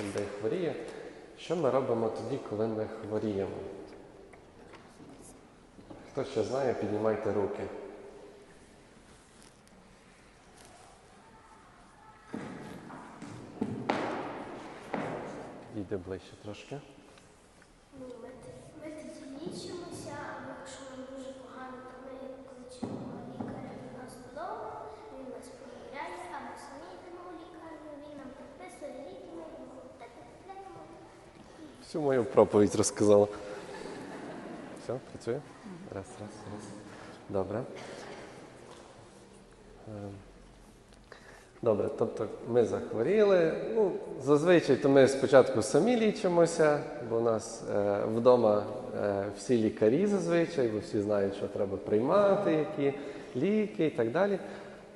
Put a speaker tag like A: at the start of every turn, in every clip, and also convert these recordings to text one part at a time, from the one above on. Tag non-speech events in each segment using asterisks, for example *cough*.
A: людей хворіє. Що ми робимо тоді, коли ми хворіємо? Хто ще знає, піднімайте руки. Йде ближче трошки.
B: Ну, ми, ми тоді лічимося, або якщо нам дуже погано, то ми кличемо лікаря до нас додому, він нас перевіряє, або самі йдемо в лікарню, він нам підписує ліки, ми його так купляємо.
A: Всю мою проповідь розказала. Все, працює? Раз, раз, раз. Добре. Ем. Добре, тобто ми захворіли. Ну, зазвичай то ми спочатку самі лічимося, бо у нас е, вдома е, всі лікарі зазвичай, бо всі знають, що треба приймати, які ліки і так далі.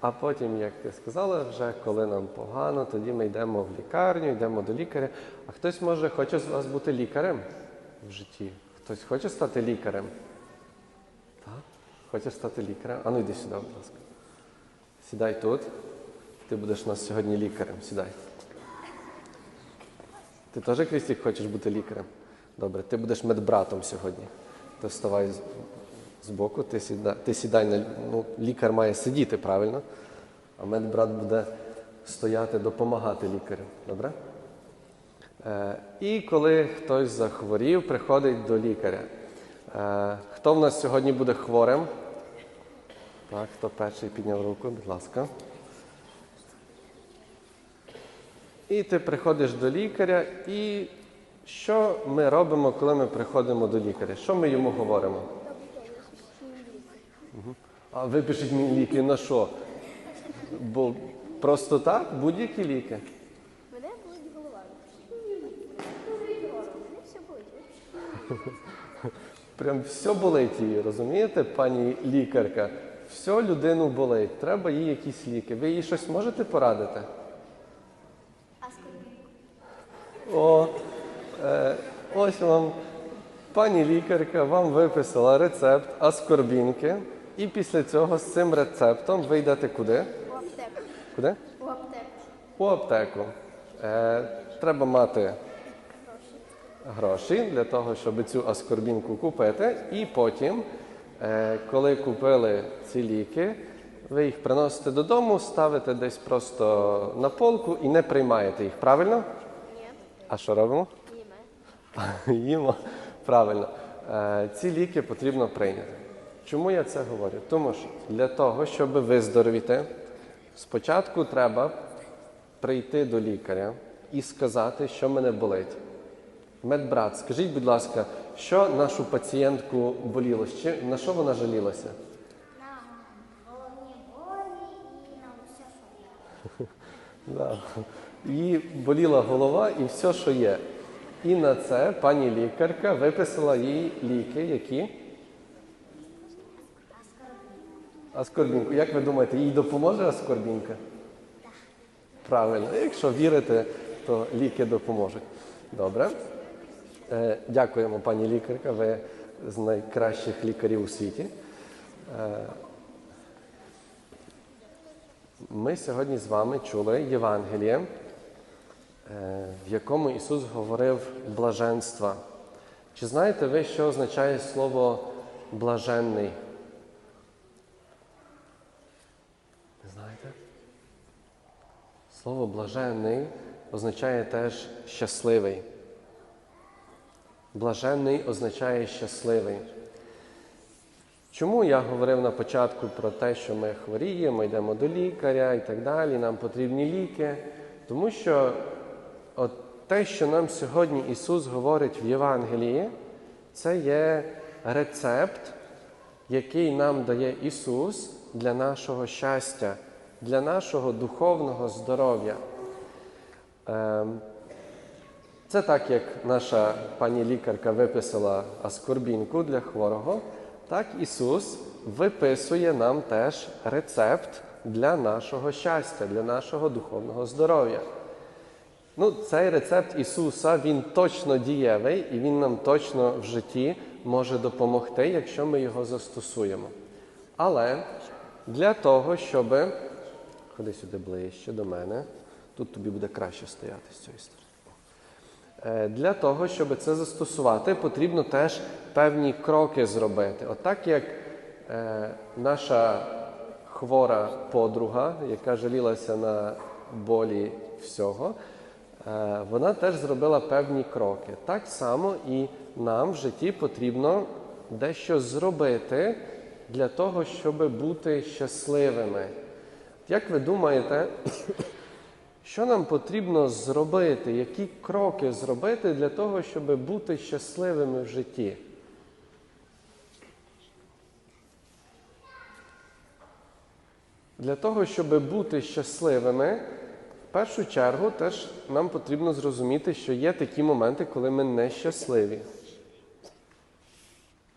A: А потім, як ти сказала, вже коли нам погано, тоді ми йдемо в лікарню, йдемо до лікаря. А хтось може хоче з вас бути лікарем в житті? Хтось хоче стати лікарем? Так? Хочеш стати лікарем? А ну йди сюди, будь ласка. Сідай тут. Ти будеш у нас сьогодні лікарем. Сідай. Ти теж, Крістік, хочеш бути лікарем? Добре, ти будеш медбратом сьогодні. Ти вставай з, з боку, ти сідай, ти сідай на ну, лікар має сидіти, правильно? А медбрат буде стояти, допомагати лікарю. Добре? Е, і коли хтось захворів, приходить до лікаря. Е, хто в нас сьогодні буде хворим? Так, хто перший підняв руку, будь ласка. І ти приходиш до лікаря, і що ми робимо, коли ми приходимо до лікаря? Що ми йому говоримо? А випишіть мені ліки на що? Бо просто так, будь-які ліки.
B: Мене болить голова. Мене все болить.
A: Прям все болить її, розумієте, пані лікарка? Все людину болить. Треба їй якісь ліки. Ви їй щось можете порадити? О, е, ось вам пані лікарка вам виписала рецепт аскорбінки. І після цього з цим рецептом ви йдете куди?
B: У аптеку.
A: Куди?
B: У аптеку.
A: У аптеку. Е, треба мати гроші для того, щоб цю аскорбінку купити. І потім, е, коли купили ці ліки, ви їх приносите додому, ставите десь просто на полку і не приймаєте їх. Правильно?
B: Ні.
A: А що робимо?
B: Німе. *laughs*
A: Їмо. Правильно. Е, Ці ліки потрібно прийняти. Чому я це говорю? Тому що для того, щоб виздоровіти, спочатку треба прийти до лікаря і сказати, що мене болить. Медбрат, скажіть, будь ласка, що нашу пацієнтку боліло? На що вона жалілася?
B: На головні болі і на все, що є. *laughs*
A: Да. Їй боліла голова і все, що є. І на це пані лікарка виписала їй ліки, які? Аскорбінку. Як ви думаєте, їй допоможе аскорбінка? Правильно. Якщо вірите, то ліки допоможуть. Добре. Е, дякуємо, пані лікарка. Ви з найкращих лікарів у світі. Е, ми сьогодні з вами чули Євангеліє, е, в якому Ісус говорив блаженства. Чи знаєте ви, що означає слово блаженний? Не знаєте? Слово блаженний означає теж щасливий. Блаженний означає щасливий. Чому я говорив на початку про те, що ми хворіємо, йдемо до лікаря і так далі, нам потрібні ліки? Тому що от те, що нам сьогодні Ісус говорить в Євангелії, це є рецепт, який нам дає Ісус для нашого щастя, для нашого духовного здоров'я. Ем, це так, як наша пані лікарка виписала аскорбінку для хворого, так Ісус виписує нам теж рецепт для нашого щастя, для нашого духовного здоров'я. Ну, цей рецепт Ісуса, він точно дієвий і Він нам точно в житті може допомогти, якщо ми його застосуємо. Але для того, щоб. Ходи сюди ближче до мене, тут тобі буде краще стояти з цієї сторони. Е, Для того, щоб це застосувати, потрібно теж певні кроки зробити. Отак як е, наша хвора подруга, яка жалілася на болі всього, е, вона теж зробила певні кроки. Так само і нам в житті потрібно дещо зробити для того, щоб бути щасливими. Як ви думаєте, що нам потрібно зробити, які кроки зробити для того, щоб бути щасливими в житті? Для того, щоб бути щасливими, в першу чергу теж нам потрібно зрозуміти, що є такі моменти, коли ми нещасливі.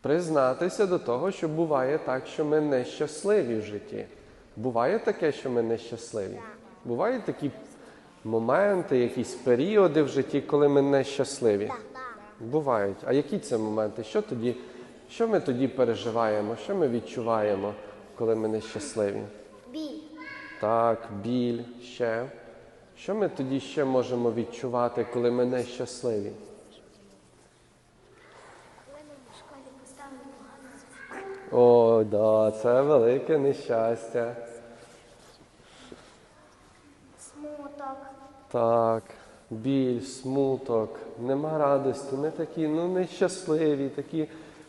A: Признатися до того, що буває так, що ми нещасливі в житті. Буває таке, що ми нещасливі. Бувають такі моменти, якісь періоди в житті, коли ми нещасливі. Бувають. А які це моменти? Що тоді? Що ми тоді переживаємо? Що ми відчуваємо, коли ми нещасливі?
B: Біль.
A: Так, біль ще. Що ми тоді ще можемо відчувати, коли ми нещасливі? О, да, це велике нещастя.
B: Смуток.
A: Так, біль, смуток, нема радості, ми такі ну, нещасливі, такі,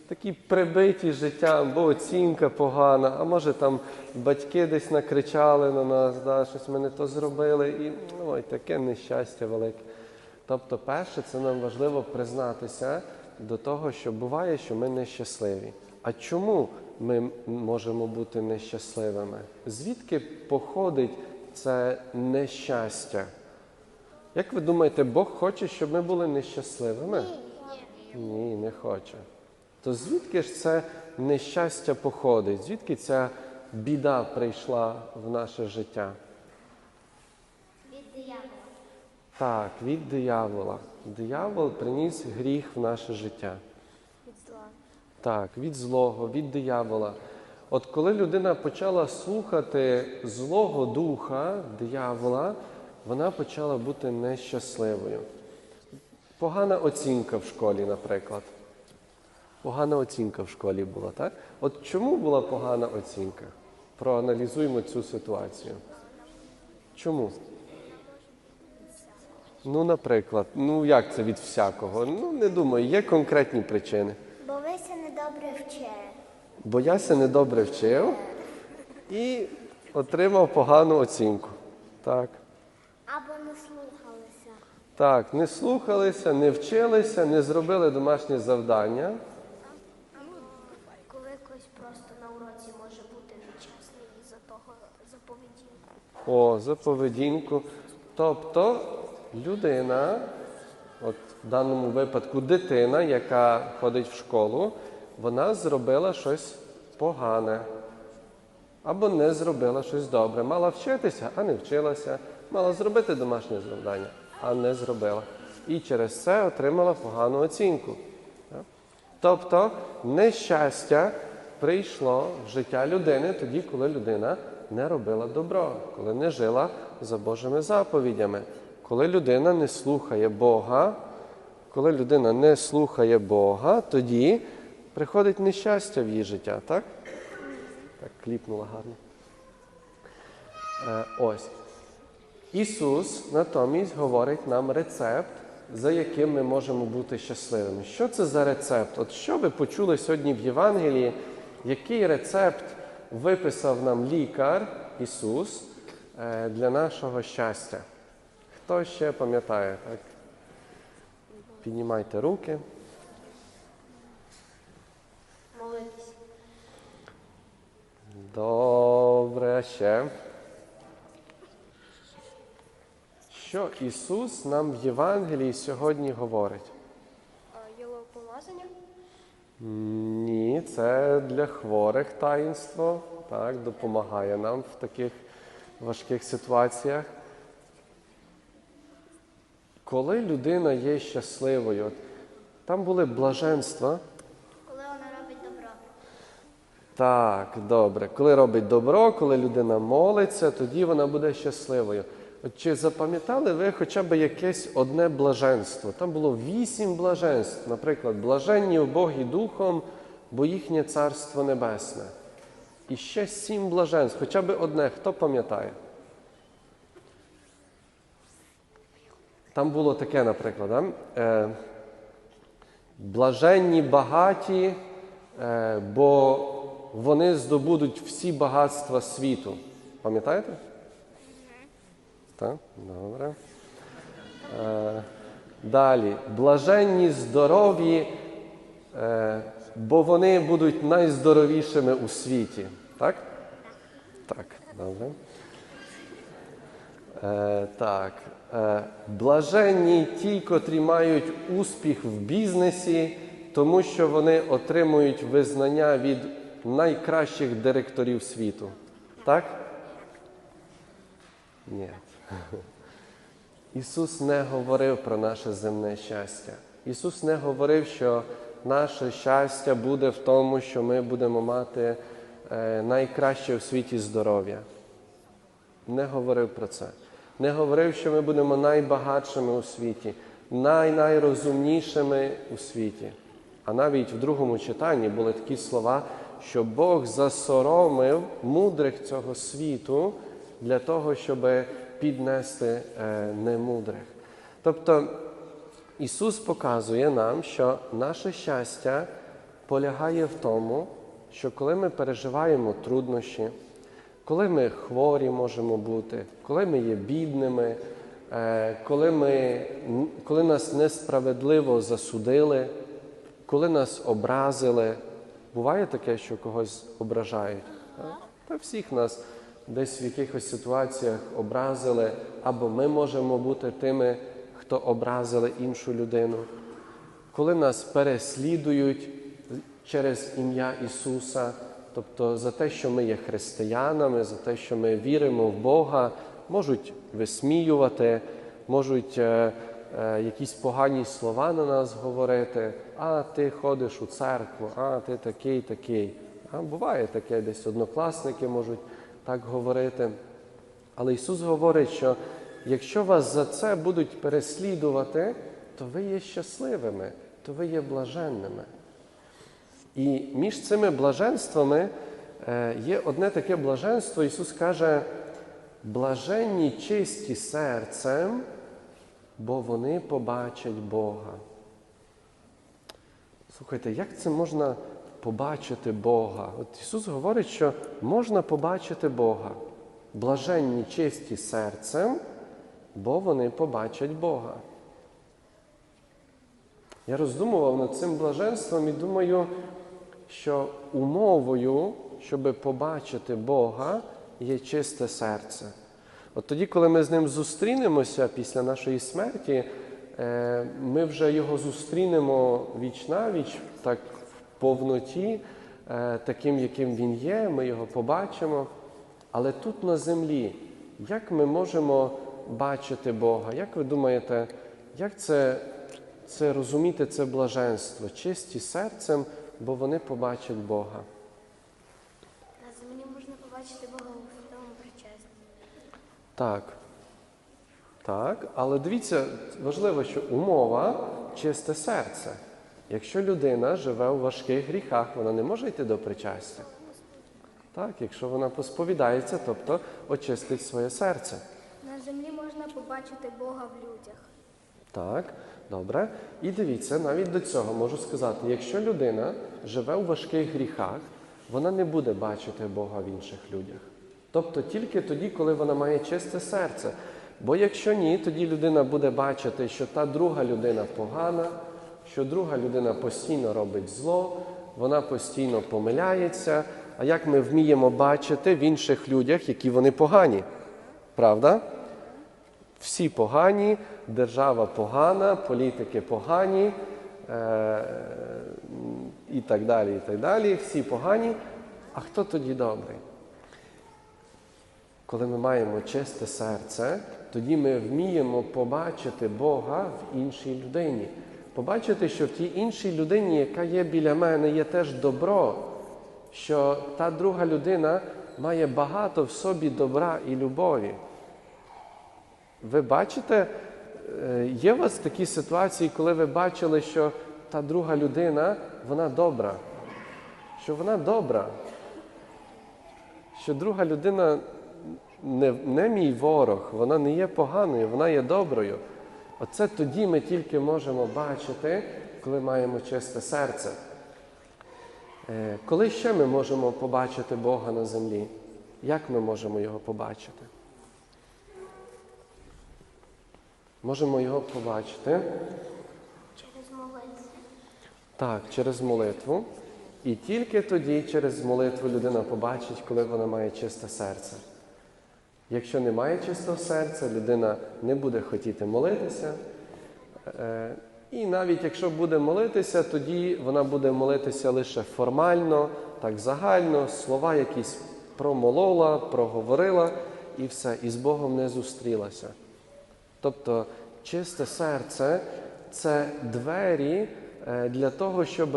A: такі прибиті життям, бо оцінка погана, а може там батьки десь накричали на нас, да, щось ми не то зробили, і ой, таке нещастя велике. Тобто, перше, це нам важливо признатися до того, що буває, що ми нещасливі. А чому ми можемо бути нещасливими? Звідки походить це нещастя? Як ви думаєте, Бог хоче, щоб ми були нещасливими? Ні, не хоче. То звідки ж це нещастя походить? Звідки ця біда прийшла в наше життя?
B: Від диявола.
A: Так, від диявола. Диявол приніс гріх в наше життя.
B: Від зла.
A: Так, від злого, від диявола. От коли людина почала слухати злого духа, диявола, вона почала бути нещасливою. Погана оцінка в школі, наприклад. Погана оцінка в школі була, так? От чому була погана оцінка? Проаналізуємо цю ситуацію. Чому? Ну, наприклад, ну як це від всякого? Ну, не думаю, є конкретні причини.
B: Бо ви се недобре вчили.
A: Бо я се недобре вчив і отримав погану оцінку. Так.
B: Або не слухалися.
A: Так, не слухалися, не вчилися, не зробили домашнє завдання.
B: Коли хтось просто на уроці може бути нечесний із-за того за поведінку.
A: О, за поведінку. Тобто людина, от в даному випадку дитина, яка ходить в школу, вона зробила щось погане. Або не зробила щось добре. Мала вчитися, а не вчилася. Мала зробити домашнє завдання, а не зробила. І через це отримала погану оцінку. Тобто нещастя прийшло в життя людини тоді, коли людина не робила добро, коли не жила за Божими заповідями, коли людина не слухає Бога, коли людина не слухає Бога, тоді приходить нещастя в її життя, так? Так, кліпнула гарно. Е, ось. Ісус натомість говорить нам рецепт, за яким ми можемо бути щасливими. Що це за рецепт? От що ви почули сьогодні в Євангелії, який рецепт виписав нам лікар Ісус е, для нашого щастя? Хто ще пам'ятає? Так? Піднімайте руки.
B: Молитися.
A: Добре, ще. Що Ісус нам в Євангелії сьогодні говорить?
B: Його помазання.
A: Ні, це для хворих таїнство, так, допомагає нам в таких важких ситуаціях. Коли людина є щасливою, там були блаженства.
B: Коли вона робить добро.
A: Так, добре. Коли робить добро, коли людина молиться, тоді вона буде щасливою. Чи запам'ятали ви хоча б якесь одне блаженство? Там було вісім блаженств, наприклад, блаженні в Богі Духом, бо їхнє царство небесне. І ще сім блаженств, хоча б одне, хто пам'ятає? Там було таке, наприклад, е, блаженні багаті, е, бо вони здобудуть всі багатства світу. Пам'ятаєте? Так, добре. Е, далі. Блаженні здорові, е, бо вони будуть найздоровішими у світі. Так? Так, добре. Е, так. Е, блаженні ті, котрі мають успіх в бізнесі, тому що вони отримують визнання від найкращих директорів світу. Так? Ні. Ісус не говорив про наше земне щастя. Ісус не говорив, що наше щастя буде в тому, що ми будемо мати е, найкраще в світі здоров'я. Не говорив про це. Не говорив, що ми будемо найбагатшими у світі, най-найрозумнішими у світі. А навіть в другому читанні були такі слова, що Бог засоромив мудрих цього світу для того, щоб піднести е, немудрих. Тобто Ісус показує нам, що наше щастя полягає в тому, що коли ми переживаємо труднощі, коли ми хворі можемо бути, коли ми є бідними, е, коли, ми, коли нас несправедливо засудили, коли нас образили, буває таке, що когось ображають. Та всіх нас десь в якихось ситуаціях образили, або ми можемо бути тими, хто образили іншу людину. Коли нас переслідують через ім'я Ісуса, тобто за те, що ми є християнами, за те, що ми віримо в Бога, можуть висміювати, можуть е, е, якісь погані слова на нас говорити, а ти ходиш у церкву, а ти такий, такий. А буває таке, десь однокласники можуть так говорити. Але Ісус говорить, що якщо вас за це будуть переслідувати, то ви є щасливими, то ви є блаженними. І між цими блаженствами е, є одне таке блаженство, Ісус каже, блаженні чисті серцем, бо вони побачать Бога. Слухайте, як це можна побачити Бога? От Ісус говорить, що можна побачити Бога. Блаженні чисті серцем, бо вони побачать Бога. Я роздумував над цим блаженством і думаю, що умовою, щоб побачити Бога, є чисте серце. От тоді, коли ми з ним зустрінемося після нашої смерті, е, ми вже його зустрінемо віч навіч, так повноті, е, таким, яким він є, ми його побачимо. Але тут на землі, як ми можемо бачити Бога? Як ви думаєте, як це, це розуміти, це блаженство? Чисті серцем, бо вони побачать Бога.
B: На землі можна побачити Бога у святому причасті.
A: Так. Так, але дивіться, важливо, що умова чисте серце. Якщо людина живе у важких гріхах, вона не може йти до причастя. Так, якщо вона посповідається, тобто очистить своє серце.
B: На землі можна побачити Бога в людях.
A: Так, добре. І дивіться, навіть до цього можу сказати, якщо людина живе у важких гріхах, вона не буде бачити Бога в інших людях. Тобто тільки тоді, коли вона має чисте серце. Бо якщо ні, тоді людина буде бачити, що та друга людина погана, що друга людина постійно робить зло, вона постійно помиляється. А як ми вміємо бачити в інших людях, які вони погані? Правда? Всі погані, держава погана, політики погані е- і так далі. і так далі. Всі погані. А хто тоді добрий? Коли ми маємо чисте серце, тоді ми вміємо побачити Бога в іншій людині. Побачити, що в тій іншій людині, яка є біля мене, є теж добро, що та друга людина має багато в собі добра і любові. Ви бачите, е, є у вас такі ситуації, коли ви бачили, що та друга людина, вона добра, що вона добра, що друга людина не, не мій ворог, вона не є поганою, вона є доброю. Оце тоді ми тільки можемо бачити, коли маємо чисте серце. Е, Коли ще ми можемо побачити Бога на землі? Як ми можемо його побачити? Можемо його побачити
B: Через молитву.
A: так, через молитву. І тільки тоді через молитву людина побачить, коли вона має чисте серце. Якщо немає чистого серця, людина не буде хотіти молитися. Е, І навіть якщо буде молитися, тоді вона буде молитися лише формально, так загально, слова якісь промолола, проговорила і все, і з Богом не зустрілася. Тобто чисте серце це двері е, для того, щоб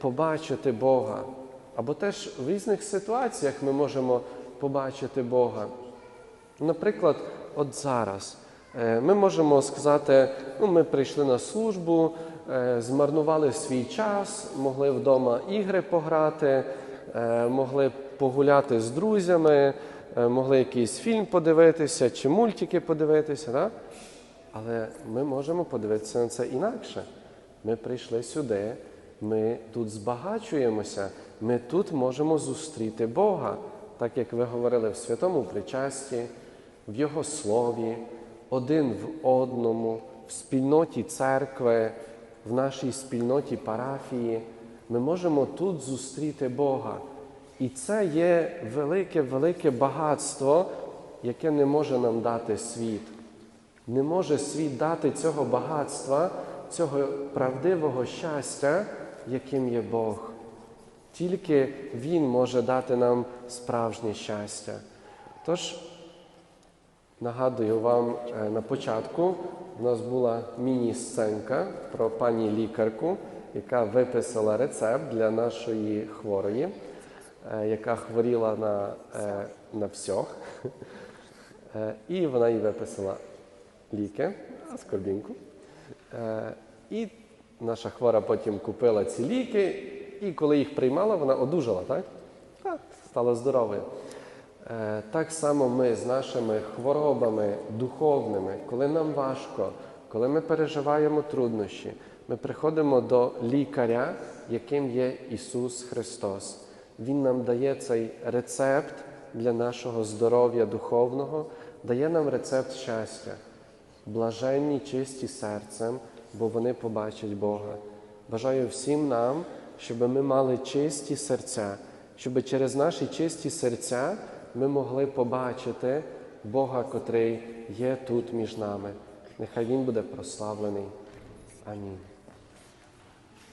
A: побачити Бога. Або теж в різних ситуаціях ми можемо побачити Бога. Наприклад, от зараз е, ми можемо сказати, ну, ми прийшли на службу, е, змарнували свій час, могли вдома ігри пограти, е, могли погуляти з друзями, могли якийсь фільм подивитися чи мультики подивитися. Да? Але ми можемо подивитися на це інакше. Ми прийшли сюди, ми тут збагачуємося, ми тут можемо зустріти Бога, так як ви говорили в святому причасті, в Його слові, один в одному, в спільноті церкви, в нашій спільноті парафії. Ми можемо тут зустріти Бога. І це є велике, велике багатство, яке не може нам дати світ. Не може світ дати цього багатства, цього правдивого щастя, яким є Бог. Тільки Він може дати нам справжнє щастя. Тож, нагадую вам е, на початку, у нас була міні-сценка про пані лікарку, яка виписала рецепт для нашої хворої, е, яка хворіла на, е, на всьох. І вона їй виписала ліки, скорбінку. І наша хвора потім купила ці ліки, і коли їх приймала, вона одужала? Так, стала здоровою. Е, Так само ми з нашими хворобами духовними, коли нам важко, коли ми переживаємо труднощі, ми приходимо до лікаря, яким є Ісус Христос. Він нам дає цей рецепт для нашого здоров'я духовного, дає нам рецепт щастя. Блаженні чисті серцем, бо вони побачать Бога. Бажаю всім нам, щоб ми мали чисті серця, щоб через наші чисті серця ми могли побачити Бога, котрий є тут між нами. Нехай Він буде прославлений. Амінь.